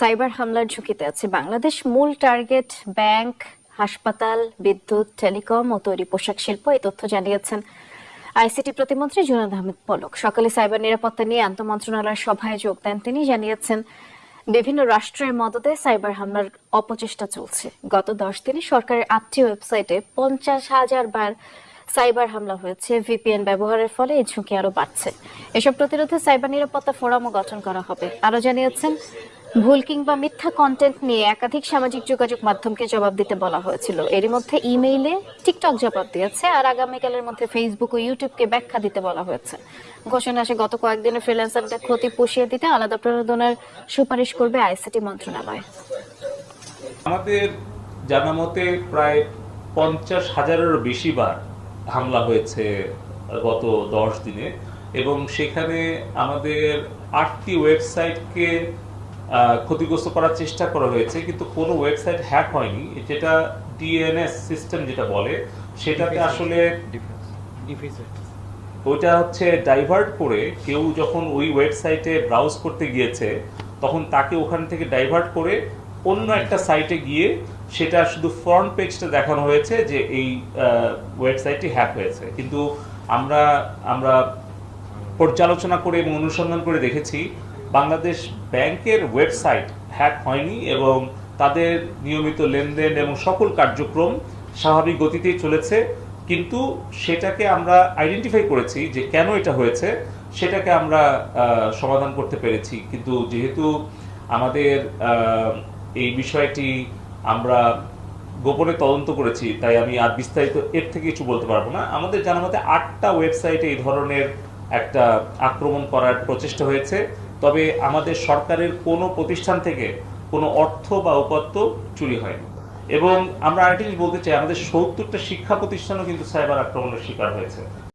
Cyber হামলার ঝুঁকিতে আছে বাংলাদেশ। মূল টার্গেট ব্যাংক, হাসপাতাল, বিদ্যুৎ, টেলিকম ও তৈরি পোশাক শিল্প, এই তথ্য জানিয়েছেন আইসিটি প্রতিমন্ত্রী জুনাদ আহমেদ পলক। সকালে সাইবার নিরাপত্তা নিয়ে আন্তঃ মন্ত্রণালয়ের সভায় যোগ দেন তিনি। জানিয়েছেন, বিভিন্ন রাষ্ট্রের মদতে সাইবার হামলার অপচেষ্টা চলছে। গত দশ দিনে সরকারের আটটি ওয়েবসাইটে পঞ্চাশ হাজার বার সাইবার হামলা হয়েছে। ভিপিএন ব্যবহারের ফলে এই ঝুঁকি আরও বাড়ছে। এসব প্রতিরোধে সাইবার নিরাপত্তা ফোরামও গঠন করা হবে। আরও জানিয়েছেন ভুল কিংবা মিথ্যা কন্টেন্ট নিয়ে একাধিক সামাজিক যোগাযোগ মাধ্যমকে জবাব দিতে বলা হয়েছিল। এরই মধ্যে ইমেইলে টিকটক জবাব দিয়েছে আর আগামীকালের মধ্যে ফেসবুক ও ইউটিউবকে ব্যাখ্যা দিতে বলা হয়েছে। ঘোষণা আসে, গত কয়েকদিনে ফ্রিল্যান্সারদের ক্ষতি পুষিয়ে দিতে আলাদা প্রণোদনার সুপারিশ করবে আইসিটি মন্ত্রণালয়। আমাদের জানা মতে প্রায় পঞ্চাশ হাজারেরও বেশি বার হামলা হয়েছে গত দশ দিনে এবং সেখানে আমাদের আটটি ওয়েবসাইটকে ক্ষতিগ্রস্ত করার চেষ্টা করা হয়েছে কিন্তু কোনো ওয়েবসাইট হ্যাক হয়নি। যেটা ডিএনএস সিস্টেম যেটা বলে সেটাতে আসলে ওইটা হচ্ছে ডাইভার্ট করে কেউ যখন ওই ওয়েবসাইটে ব্রাউজ করতে গিয়েছে তখন তাকে ওখান থেকে ডাইভার্ট করে অন্য একটা সাইটে গিয়ে সেটা শুধু ফ্রন্ট পেজটা দেখানো হয়েছে যে এই ওয়েবসাইটটি হ্যাক হয়েছে। কিন্তু আমরা আমরা পর্যালোচনা করে এবং অনুসন্ধান করে দেখেছি বাংলাদেশ ব্যাংকের ওয়েবসাইট হ্যাক হয়নি এবং তাদের নিয়মিত লেনদেন এবং সকল কার্যক্রম স্বাভাবিক গতিতেই চলেছে। কিন্তু সেটাকে আমরা আইডেন্টিফাই করেছি যে কেন এটা হয়েছে, সেটাকে আমরা সমাধান করতে পেরেছি। কিন্তু যেহেতু আমাদের এই বিষয়টি আমরা গোপনে তদন্ত করেছি, তাই আমি আর বিস্তারিত এর থেকে কিছু বলতে পারব না। আমাদের জানা মতে আটটা ওয়েবসাইটে এই ধরনের একটা আক্রমণ করার প্রচেষ্টা হয়েছে। তবে আমাদের সরকারের কোনো প্রতিষ্ঠান থেকে কোনো অর্থ বা উপাত্ত চুরি হয়নি। এবং আমরা আরেকটি বলতে চাই, আমাদের সত্তরটা শিক্ষা প্রতিষ্ঠানও কিন্তু সাইবার আক্রমণের শিকার হয়েছে।